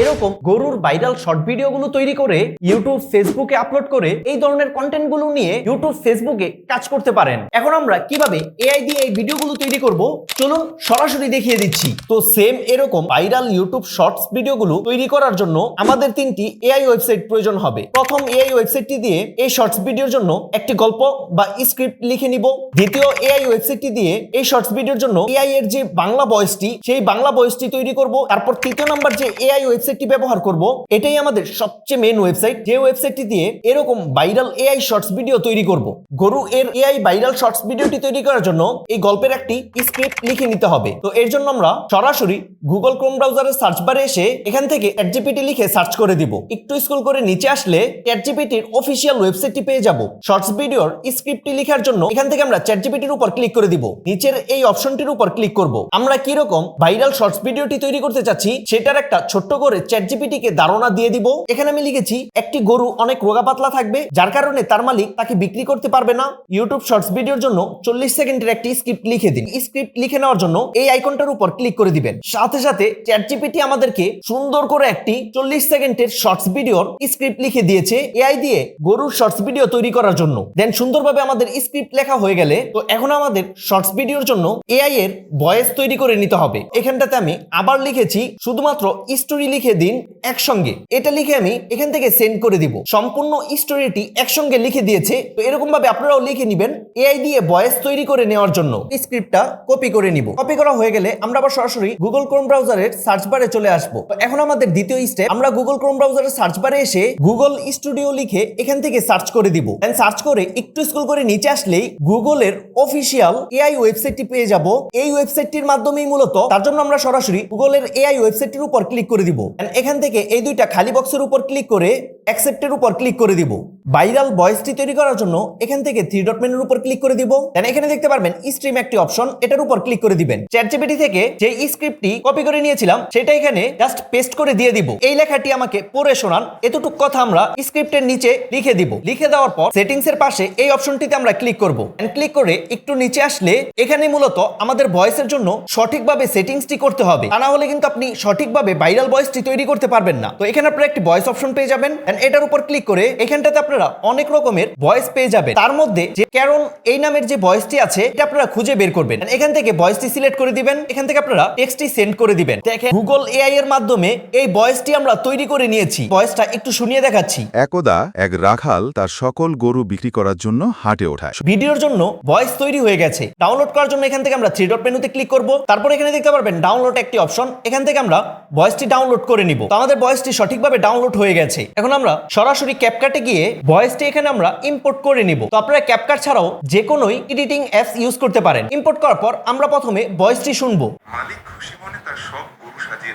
এরকম গরুর viral short ভিডিওগুলো তৈরি করে ইউটিউব ফেসবুকে আপলোড করে এই ধরনের কন্টেন্টগুলো নিয়ে ইউটিউব ফেসবুকে কাজ করতে পারেন। এখন আমরা কীভাবে এআই দিয়ে এই ভিডিওগুলো তৈরি করব? চলুন সরাসরি দেখিয়ে দিচ্ছি। তো সেম এরকম ভাইরাল ইউটিউব শর্টস ভিডিওগুলো তৈরি করার জন্য আমাদের তিনটি এআই ওয়েবসাইট প্রয়োজন হবে। প্রথম এআই ওয়েবসাইটটি দিয়ে এই শর্টস ভিডিওর জন্য একটি গল্প বা স্ক্রিপ্ট লিখে নিব। দ্বিতীয় এআই ওয়েবসাইটটি দিয়ে এই শর্টস ভিডিওর জন্য এআই এর যে বাংলা ভয়েসটি সেই বাংলা ভয়েসটি তৈরি করব। তারপর তৃতীয় নাম্বার যে এআই ওয়েবসাইটটি ব্যবহার করব। এটাই আমাদের সবচেয়ে মেন ওয়েবসাইট যে ওয়েবসাইটটি দিয়ে এরকম ভাইরাল এআই শর্টস ভিডিও তৈরি করব। গরু এর এআই ভাইরাল শর্টস ভিডিওটি তৈরি করার জন্য এই গল্পের একটি স্ক্রিপ্ট লিখে নিতে হবে। তো এর জন্য আমরা সরাসরি গুগল ক্রোম ব্রাউজারের সার্চ বারে এসে এখান থেকে চ্যাটজিপিটি লিখে সার্চ করে দিব। একটু স্ক্রল করে নিচে আসলে চ্যাটজিপিটির অফিসিয়াল ওয়েবসাইটটি পেয়ে যাব। শর্টস ভিডিওর স্ক্রিপ্টটি লেখার জন্য এখান থেকে আমরা চ্যাটজিপিটির উপর ক্লিক করে দিব। নিচের এই অপশনটির উপর ক্লিক করব। আমরা কি রকম ভাইরাল শর্টস ভিডিওটি তৈরি করতে চাচ্ছি, সেটার একটা ছোট্ট করে চ্যাটজিপিটি কে ধারণা দিয়ে দিব। এখানে আমি লিখেছি, একটি গরু অনেক রোগা পাতলা থাকবে, যার কারণে তার মালিক তাকে বিক্রি করতে পারবে না। ইউটিউব শর্টস ভিডিওর জন্য চল্লিশ সেকেন্ডের একটি স্ক্রিপ্ট লিখে দিন। স্ক্রিপ্ট লিখে নেওয়ার জন্য এই আইকনটার উপর ক্লিক করে দিবেন। সাথে সাথে চ্যাটজিপিটি আমাদেরকে সুন্দর করে একটি চল্লিশ সেকেন্ডের শর্টস ভিডিওর স্ক্রিপ্ট লিখে দিয়েছে। এআই দিয়ে গরুর শর্টস ভিডিও তৈরি করার জন্য। দেন সুন্দরভাবে আমাদের স্ক্রিপ্ট লেখা হয়ে গেলে, তো এখন আমাদের শর্টস ভিডিওর জন্য এআই এর ভয়েস তৈরি করে নিতে হবে। এখানটাতে আমি আবার লিখেছি, শুধুমাত্র স্টোরি লিখে দিন একসঙ্গে। এটা লিখে আমি এখান থেকে সেন্ড করে দিব। সম্পূর্ণ স্টোরিটি একসঙ্গে লিখে দিয়েছে। তো এরকম ভাবে আপনারাও লিখে নিবেন। এআই দিয়ে ভয়েস তৈরি করে নেওয়ার জন্য স্ক্রিপ্টটা কপি করে নিব। কপি করা হয়ে গেলে আমরা আবার সরাসরি গুগল ক্রোম ব্রাউজারের সার্চ বারে চলে আসব। এখন আমাদের দ্বিতীয় স্টেপ আমরা গুগল ক্রোম ব্রাউজারের সার্চ বারে এসে গুগল স্টুডিও লিখে এখান থেকে সার্চ করে দিব। দেন সার্চ করে একটু স্ক্রল করে নিচে আসলেই গুগলের অফিসিয়াল এআই ওয়েবসাইটটি পেয়ে যাব। এই ওয়েবসাইটটির মাধ্যমেই মূলত তার জন্য আমরা সরাসরি গুগলের এআই ওয়েবসাইটটির উপর ক্লিক করে দিব। এখান থেকে এই দুইটা খালি বক্সের উপর ক্লিক করে অ্যাকসেপ্টের উপর ক্লিক করে দিব। ভাইরাল ভয়েসটি তৈরি করার জন্য এখান থেকে থ্রি ডট মেনুর উপর ক্লিক করে দিব। দেন এখানে দেখতে পারবেন স্ট্রিম একটি অপশন এটার উপর ক্লিক করে দিবেন। চ্যাটজিপিটি থেকে যে স্ক্রিপ্টটি কপি করে নিয়েছিলাম, সেটা এখানে জাস্ট পেস্ট করে দিয়ে দিব। এই লেখাটি আমাকে পড়ে শোনান, এতটুকু কথা আমরা স্ক্রিপ্টের নিচে লিখে দিব। লিখে দেওয়ার পর সেটিংস এর পাশে এই অপশনটিতে আমরা ক্লিক করব। এন্ড ক্লিক করে একটু নিচে আসলে এখানে মূলত আমাদের ভয়েসের জন্য সঠিকভাবে সেটিংসটি করতে হবে। তা না হলে কিন্তু আপনি সঠিকভাবে ভাইরাল ভয়েসটি তৈরি করতে পারবেন না। তো এখানে আপনারা একটি ভয়েস অপশন পেয়ে যাবেন। And এটার উপর ক্লিক করে এখানটাতে আপনারা অনেক রকমের ভয়েস পেয়ে যাবেন। তার মধ্যে যে ক্যারন এই নামের যে ভয়েসটি আছে এটা আপনারা খুঁজে বের করবেন। এখান থেকে ভয়েসটি সিলেক্ট করে দিবেন। এখান থেকে আপনারা টেক্সটটি সেন্ড করে দিবেন। দেখেন গুগল এআই এর মাধ্যমে এই ভয়েসটি আমরা তৈরি করে নিয়েছি। ভয়েসটা একটু শুনিয়ে দেখাচ্ছি। একদা এক রাখাল তার সকল গরু বিক্রি করার জন্য হাটে ওঠায়। ভিডিওর জন্য ভয়েস তৈরি হয়ে গেছে। ডাউনলোড করার জন্য এখান থেকে আমরা থ্রি ডট মেনুতে ক্লিক করব। তারপর এখানে দেখতে পারবেন ডাউনলোড একটি অপশন এখান থেকে আমরা ভয়েসটি ডাউনলোড করে নিব। তো আমাদের ভয়েসটি সঠিকভাবে ডাউনলোড হয়ে গেছে। এখন আমরা সরাসরি ক্যাপকাটে গিয়ে ভয়েসটি এখানে আমরা ইম্পোর্ট করে নিব। তো আপনারা ক্যাপকাট ছাড়াও যে কোনোই এডিটিং অ্যাপস ইউজ করতে পারেন। ইম্পোর্ট করার পর আমরা প্রথমে ভয়েসটি শুনব। মালিক খুশি মনে তার সব গরু সাজিয়ে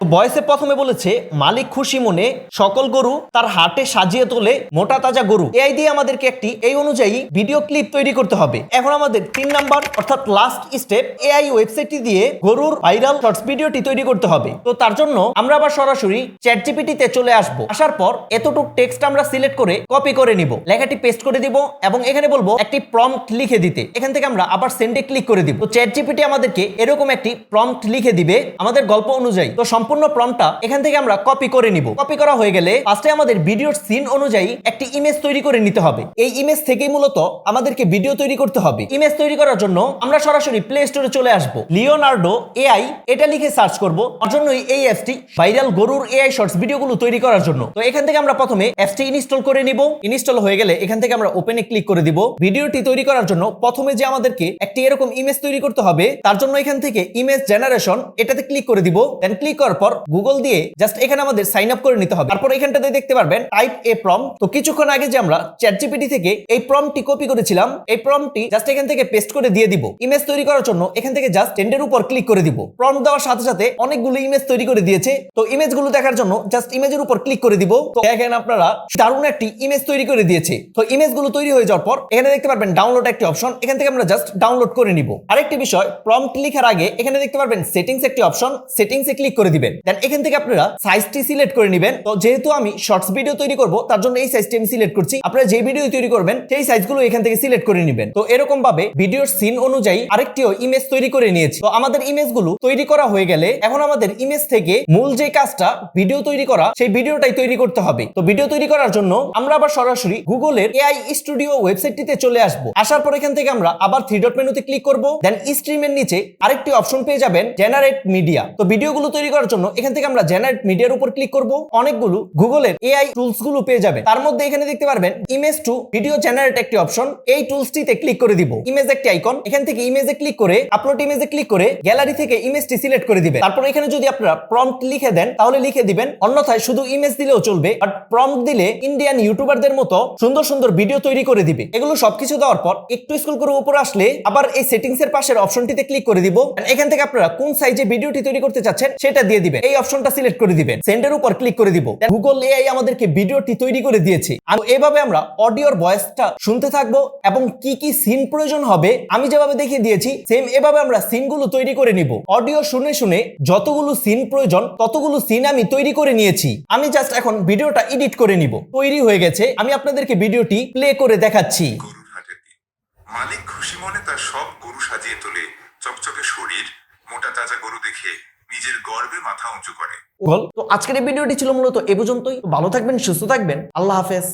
ভয়েসে প্রথমে বলেছে, মালিক খুশি মনে সকল গরু তার হাটে সাজিয়ে তোলে, মোটা তাজা গরু। এআই দিয়ে আমাদেরকে একটি, এই অনুযায়ী ভিডিও ক্লিপ তৈরি করতে হবে। এখন আমাদের তিন নাম্বার, অর্থাৎ লাস্ট স্টেপ এআই ওয়েবসাইটটি দিয়ে গরুর ভাইরাল শর্টস ভিডিওটি তৈরি করতে হবে। তো তার জন্য আমরা আবার সরাসরি চ্যাট জিপিটিতে চলে আসব। আসার পর এতটুক টেক্সট আমরা সিলেক্ট করে কপি করে নিব। লেখাটি পেস্ট করে দিব এবং এখানে বলব একটি প্রম্পট লিখে দিতে। এখান থেকে আমরা আবার সেন্ডে ক্লিক করে দিব। তো চ্যাট জিপিটি আমাদেরকে এরকম একটি প্রম্পট লিখে দিবে আমাদের গল্প অনুযায়ী। তো সম্পূর্ণ প্রম্পটটা এখান থেকে আমরা কপি করে নিব। কপি করা হয়ে গেলে ফার্স্টে আমাদের ভিডিওর সিন অনুযায়ী একটি ইমেজ তৈরি করে নিতে হবে। এই ইমেজ থেকেই মূলত আমাদেরকে ভিডিও তৈরি করতে হবে। ইমেজ তৈরি করার জন্য আমরা সরাসরি প্লে স্টোরে চলে আসব। লিওনার্ডো এআই এটা লিখে সার্চ করব। তার জন্যই এই অ্যাপসটি ভাইরাল গরুর এআই শর্টস ভিডিওগুলো তৈরি করার জন্য। তো এখান থেকে আমরা প্রথমে অ্যাপসটি ইনস্টল করে নিব। ইনস্টল হয়ে গেলে এখান থেকে আমরা ওপেনে ক্লিক করে দিব। ভিডিওটি তৈরি করার জন্য প্রথমে যে আমাদেরকে একটি এরকম ইমেজ তৈরি করতে হবে, তার জন্য এখান থেকে ইমেজ জেনারেশন এটাতে ক্লিক করে দিব। দেন ক্লিক করার পর গুগল দিয়ে জাস্ট এখানে আমাদের সাইন আপ করে নিতে হবে। তারপর এখানটাতে দেখতে পারবেন টাইপ এ প্রম তো কিছুক্ষণ আগে যে আমরা চ্যাট জিপিটি থেকে এই প্রমটি কপি করেছিলাম, এই প্রমটি জাস্ট এখান থেকে পেস্ট করে দিয়ে দিব। ইমেজ তৈরি করার জন্য এখান থেকে জাস্ট টেন্ডের উপর ক্লিক করে দিব। প্রম দেওয়ার সাথে সাথে অনেকগুলো ইমেজ তৈরি করে দিয়েছে। তো ইমেজগুলো দেখার জন্য জাস্ট ইমেজের উপর ক্লিক করে দিব। তো দেখেন আপনারা, দারুণ একটি ইমেজ তৈরি করে দিয়েছে। তো ইমেজগুলো তৈরি হয়ে যাওয়ার পর এখানে দেখতে পারবেন ডাউনলোড একটি অপশন এখান থেকে আমরা জাস্ট ডাউনলোড করে নিব। আরেকটি বিষয় প্রম্পট লেখার আগে এখানে দেখতে পারবেন সেটিংস একটি অপশন সেটিংসে ক্লিক করে দিবেন। নেবেন। দেন এখান থেকে আপনারা সাইজটি সিলেক্ট করে নেবেন। তো যেহেতু আমি শর্টস ভিডিও তৈরি করব, তার জন্য এই সাইজটি আমি সিলেক্ট করছি। আপনারা যে ভিডিও তৈরি করবেন, সেই সাইজগুলো এখান থেকে সিলেক্ট করে নেবেন। তো এরকম ভাবে ভিডিওর সিন অনুযায়ী আরেকটিও ইমেজ তৈরি করে নিয়েছি। তো আমাদের ইমেজগুলো তৈরি করা হয়ে গেলে এখন আমাদের ইমেজ থেকে মূল যে কাজটা ভিডিও তৈরি করা, সেই ভিডিওটাই তৈরি করতে হবে। তো ভিডিও তৈরি করার জন্য আমরা আবার সরাসরি গুগলের এআই স্টুডিও ওয়েবসাইটটিতে চলে আসব। আসার পর এখান থেকে আমরা আবার থ্রি ডট মেনুতে ক্লিক করব। দেন স্ট্রিমের নিচে আরেকটি অপশন পেয়ে যাবেন জেনারেট মিডিয়া তো ভিডিওগুলো তৈরি করার জন্য এখান থেকে আমরা জেনারেট মিডিয়ার উপর ক্লিক করব। অনেকগুলো গুগলের এআই টুলসগুলো পেয়ে যাবেন। তার মধ্যে এখানে দেখতে পারবেন ইমেজ টু ভিডিও জেনারেট একটি অপশন এই টুলসটিতে ক্লিক করে দিব। ইমেজ একটি আইকন এখান থেকে ইমেজে ক্লিক করে আপলোড ইমেজে ক্লিক করে গ্যালারি থেকে ইমেজটি সিলেক্ট করে দিবেন। তারপর এখানে যদি আপনারা প্রম্পট লিখে দেন, তাহলে লিখে দিবেন, অন্যথায় শুধু ইমেজ দিলেও চলবে বাট প্রম্পট দিলে ইন্ডিয়ান ইউটিউবারদের মতো সুন্দর সুন্দর ভিডিও তৈরি করে দিবে। এগুলো সবকিছু দেওয়ার পর একটু স্ক্রল করে উপরে আসলে আবার এই সেটিংস এর পাশের অপশনটিতে ক্লিক করে দিব। এখান থেকে আপনারা কোন সাইজে ভিডিওটি তৈরি করতে চাচ্ছেন, সেটা দিয়ে দিবেন। এই অপশনটা সিলেক্ট করে দিবেন। সেন্ডের উপর ক্লিক করে দিব। গুগল এআই আমাদেরকে ভিডিওটি তৈরি করে দিয়েছে। আর এভাবে আমরা অডিওর ভয়েসটা শুনতে থাকব এবং কি কি সিন প্রয়োজন হবে, আমি যেভাবে দেখিয়ে দিয়েছি সেম এভাবে আমরা সিনগুলো তৈরি করে নিব। অডিও শুনে শুনে যতগুলো সিন প্রয়োজন, ততগুলো সিন আমি তৈরি করে নিয়েছি। আমি জাস্ট এখন ভিডিওটা এডিট করে নিব। তৈরি হয়ে গেছে। আমি আপনাদেরকে ভিডিওটি প্লে করে দেখাচ্ছি। মালিক খুশি মনে তার সব গরু সাজিয়ে তোলে। চকচকে শরীর, মোটা তাজা গরু দেখে নিজের গর্বে মাথা উঁচু করে। তো আজকের এই ভিডিওটি ছিল মূলত এ পর্যন্তই। ভালো থাকবেন, সুস্থ থাকবেন। আল্লাহ হাফেজ।